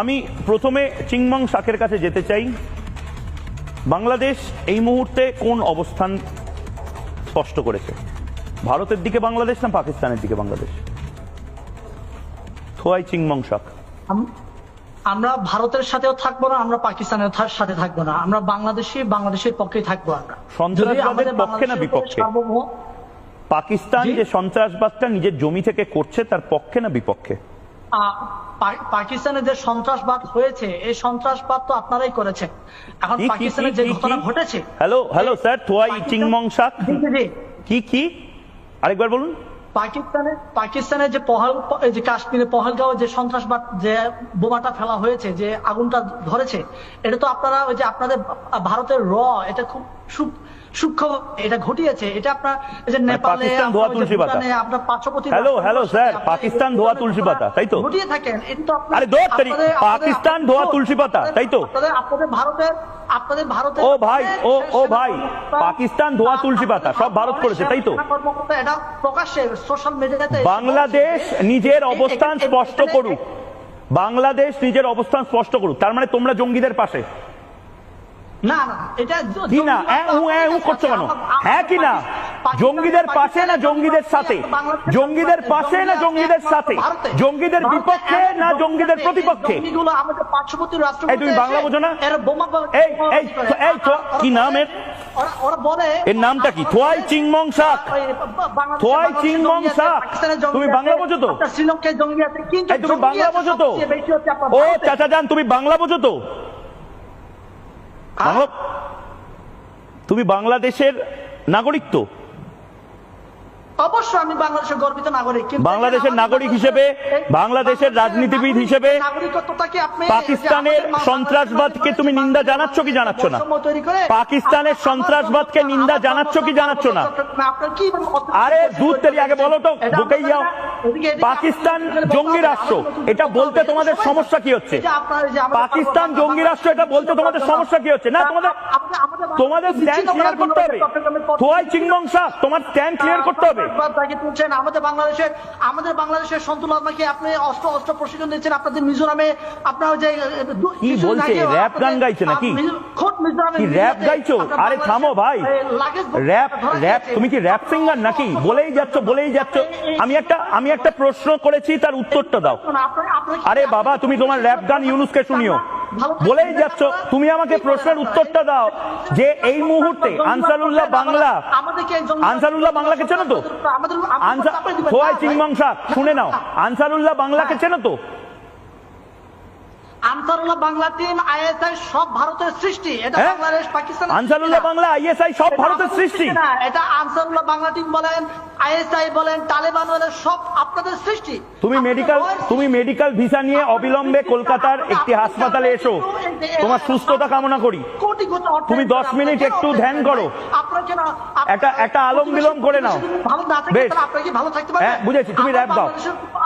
আমি প্রথমে চিংমং শাকের কাছে যেতে চাই। বাংলাদেশ এই মুহূর্তে কোন অবস্থান স্পষ্ট করেছে? ভারতের দিকে বাংলাদেশ না পাকিস্তানের দিকে বাংলাদেশ? থোয়াই চিংমং শাক। আমরা ভারতের সাথেও থাকব না আমরা পাকিস্তানের সাথে থাকব না। আমরা বাংলাদেশি বাংলাদেশের পক্ষে থাকব আমরা। সন্ত্রাসবাদের পক্ষে না বিপক্ষে? পাকিস্তান যে সন্ত্রাসবাদটা নিজের জমি থেকে করছে তার পক্ষে না বিপক্ষে? পাকিস্তানে যে সন্ত্রাসবাদ হয়েছে। এই সন্ত্রাসবাদ তো আপনারাই করেছেন। এখন পাকিস্তানে যে ঘটনা ঘটেছে হ্যালো হ্যালো স্যার থোয়াই পাকিস্তান- চিংমং শাক। কি কি? আরেকবার বলুন। পাকিস্তানে পাকিস্তানের যে পহল যে কাশ্মীরে পহলগাঁও যে সন্ত্রাসবাদ যে বোমাটা ফেলা হয়েছে যে আগুনটা ধরেছে এটা তো আপনারা ওই যে আপনাদের ভারতের র এটা খুব সূক্ষ্ম সূক্ষ্ম এটা ঘটিয়েছে এটা আপনার যে নেপালে ধোয়া আপনার ওই যে তুলসী পাতা। আপনার পার্শ্ববর্তী হ্যালো, হ্যালো, স্যার, পাকিস্তান ধোয়া তুলসী পাতা, তাই তো? ঘটিয়ে থাকেন এটা তো আরে ধুর পাকিস্তান ধোয়া তুলসী পাতা, তাই তো? আপনাদের আপনাদের ভারতের আপনাদের ভারতের ও ভাই, ও, ও ভাই, পাকিস্তান ধোয়া তুলসী পাতা, সব ভারত করেছে, তাই তো? এটা প্রকাশ্যে সোশ্যাল মিডিয়াতে বাংলাদেশ নিজের অবস্থান স্পষ্ট করুক বাংলাদেশ নিজের অবস্থান স্পষ্ট করুক তার মানে তোমরা জঙ্গিদের পাশে না না এটা কি না জঙ্গিবাদ উ উ করছ কেন আমরা- আমরা- হ্যাঁ কি না জঙ্গিদের পাশে না জঙ্গিদের সাথে জঙ্গিদের পাশে না জঙ্গিদের সাথে জঙ্গিদের বিপক্ষে না জঙ্গিদের প্রতিপক্ষে এই জঙ্গিগুলো আমাদের পার্শ্ববর্তী রাষ্ট্র এই তুমি বাংলা বোঝো না? এরা বোমা বল- এই, এই, এই, তো, কি নাম এর? ওরা- ওরা বলে এর নামটা কি? থোয়াই চিংমং শাক। ওই বা- বাংলাদেশে- থোয়াই চিংমং শাক। তুমি বাংলা বোঝো তো? শ্রীলঙ্কায় জঙ্গি আছে তুমি বাংলা বোঝো তো সবচেয়ে বেশি হচ্ছে আপনার ও চাচা যান তুমি বাংলা বোঝো তো তুমি বাংলাদেশের নাগরিক তো। অবশ্যই আমি বাংলাদেশের গর্বিত নাগরিক বাংলাদেশের নাগরিক হিসেবে, বাংলাদেশের রাজনীতিবিদ হিসেবে পাকিস্তানের সন্ত্রাসবাদকে তুমি নিন্দা জানাচ্ছ কি জানাচ্ছ না? পাকিস্তানের সন্ত্রাসবাদকে নিন্দা জানাচ্ছ কি জানাচ্ছ না? আরে দুধ তেরি আগে বলো তো ঢুকেই যাও। পাকিস্তান জঙ্গি রাষ্ট্র এটা বলতে তোমাদের সমস্যা কি হচ্ছে? পাকিস্তান জঙ্গি রাষ্ট্র এটা বলতে তোমাদের সমস্যা কি হচ্ছে? না তোমাদের তোমাদের স্ট্যান্ড ক্লিয়ার করতে হবে থোয়াই শাহ তোমার স্ট্যান্ড ক্লিয়ার করতে হবে আমাদের বাংলাদেশের আমাদের বাংলাদেশের সন্তুল আত্মাকে আপনি অস্ত্র অস্ত্র প্রশিক্ষণ দিচ্ছেন আপনাদের মিজোরামে আপনার যে কি বলছে? র‍্যাপ গান গাইছে নাকি? খোদ মিজোরামে কি র‍্যাপ গাইছো আরে থামো ভাই র‍্যাপ র‍্যাপ তুমি কি র‍্যাপ সিঙ্গার নাকি বলেই যাচ্ছ বলেই যাচ্ছ আমি একটা আমি একটা প্রশ্ন করেছি তার উত্তরটা দাও আরে বাবা তুমি তোমার র‍্যাপ গান ইউনুসকে শুনিও বলেই যাচ্ছ তুমি আমাকে প্রশ্নের উত্তরটা দাও যে এই মুহূর্তে আনসারুল্লাহ বাংলা আনসারুল্লাহ বাংলাকে চেনো তো আনসার হোয়াই দিবেন না, থোয়াই ভাই। চিংমং শাহ শুনে নাও আনসারুল্লাহ বাংলাকে চেনো তো আনসারুল্লাহ বাংলা টিম আইএসআই সব ভারতের সৃষ্টি। এটা হ্যাঁ? বাংলাদেশ পাকিস্তান আনসারুল্লাহ বাংলা আইএসআই সব ভারতের সৃষ্টি। না এটা আনসারুল্লাহ বাংলা টিম বলেন আইএসআই বলেন তালেবান বলেন সব আপনাদের সৃষ্টি। তুমি মেডিকেল তুমি মেডিকেল ভিসা নিয়ে অবিলম্বে কলকাতার একটি হাসপাতালে এসো। তোমার সুস্থতা কামনা করি। তুমি দশ মিনিট একটু ধ্যান করো। একটা- একটা আলম বিলোম করে নাও। ভালো না। কি ভালো থাকতে হ্যাঁ, বুঝেছি, তুমি rap দাও।